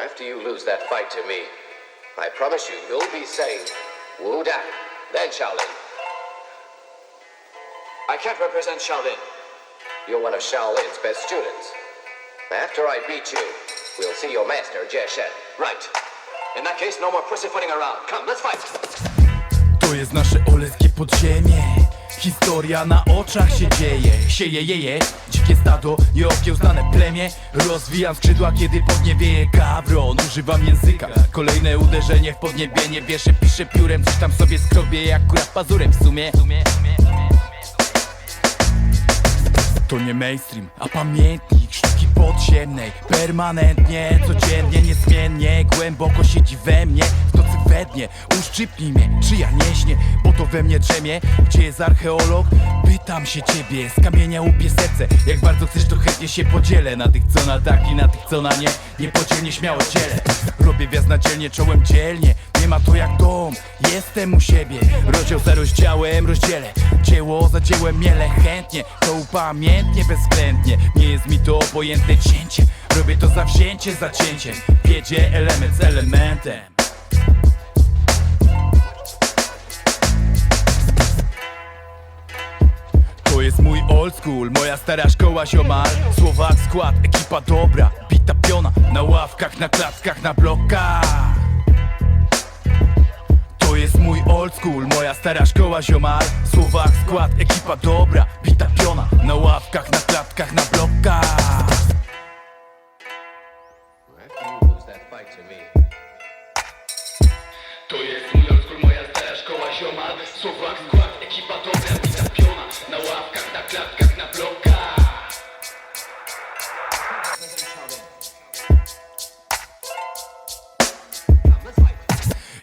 After you lose that fight to me, I promise you, you'll be saying Wu Dan, then Shaolin. I can't represent Shaolin. You're one of Shaolin's best students. After I beat you, we'll see your master, Jie Shen. Right. In that case, no more pussyfooting around. Come, let's fight. To jest nasze podziemie Historia na oczach się dzieje Sieje jeje, dzikie stado, nieokiełznane plemię. Rozwijam skrzydła, kiedy pod nie wieje gawron Używam języka, kolejne uderzenie w podniebienie Wieszę, piszę piórem, coś tam sobie skrobię Jak akurat pazurem w sumie. To nie mainstream, a pamiętnik sztuki podziemnej. Permanentnie, codziennie, niezmiennie Głęboko siedzi we mnie, Uszczypnij mnie, czy ja nie śnię, bo to we mnie drzemie. Gdzie jest archeolog? Pytam się ciebie, z kamienia łupie serce. Jak bardzo chcesz, to chętnie się podzielę. Na tych co na tak i na tych co na nie. Niepodzielnie śmiało dzielę. Robię wjazd na dzielnie, czołem dzielnie. Nie ma to jak dom, jestem u siebie. Rozdział za rozdziałem, rozdzielę. Dzieło za dziełem miele chętnie. To upamiętnie, bezwzględnie. Nie jest mi to obojętne cięcie. Robię to zawzięcie za cięciem Wiedzie element z elementem To jest mój old school, moja stara szkoła ziomal. Słowak skład, ekipa dobra Bita piona, na ławkach, na klatkach, na blokach. To jest mój old school, moja stara szkoła ziomal. Słowak skład, ekipa dobra Bita piona, na ławkach, na klatkach, na blokach. To jest mój old school, moja stara szkoła ziomal. Słowak skład, ekipa dobra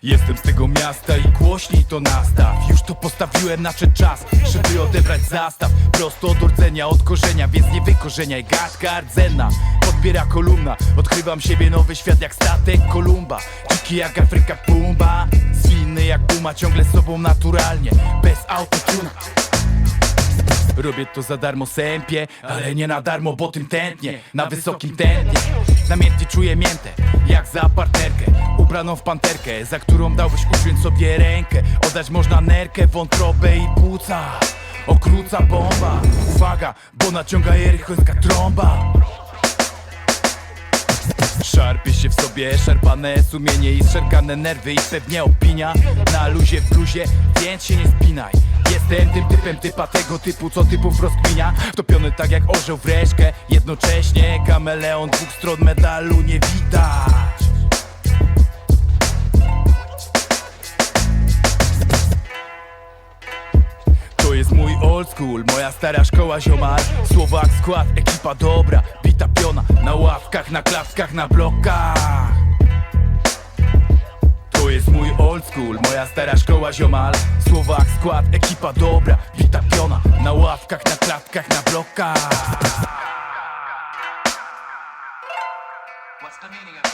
Jestem z tego miasta i głośniej to nastaw. Już to postawiłem na przed czas Żeby odebrać zastaw. Prosto od rdzenia, od korzenia Więc nie wykorzeniaj. Gadka rdzenna Podbiera kolumna. Odkrywam siebie nowy świat jak statek Kolumba. Dziki jak Afryka Pumba. Zwinny jak Puma Ciągle sobą naturalnie. Bez autotuna Robię to za darmo sępie, ale nie na darmo, bo tym tętnie Na wysokim tętnie. Namiętnie czuję miętę, jak za partnerkę Ubraną w panterkę, za którą dałbyś uciąć sobie rękę. Oddać można nerkę, wątrobę i płuca Okruca bomba, uwaga, bo naciąga jerychońska trąba Szarpie się w sobie szarpane sumienie i zszerkane nerwy i pewnie opinia. Na luzie w bluzie, więc się nie spinaj. Jestem tym typem typa tego typu, co typów rozkminia. Wtopiony tak jak orzeł w reszkę Jednocześnie kameleon dwóch stron medalu nie widać school Moja stara szkoła ziomar Słowak skład, ekipa dobra Bita piona. Na ławkach, na klatkach, na blokach. To jest mój old school Moja stara szkoła ziomal. Słowak skład, ekipa dobra Bita piona. Na ławkach, na klatkach, na blokach. What's the meaning of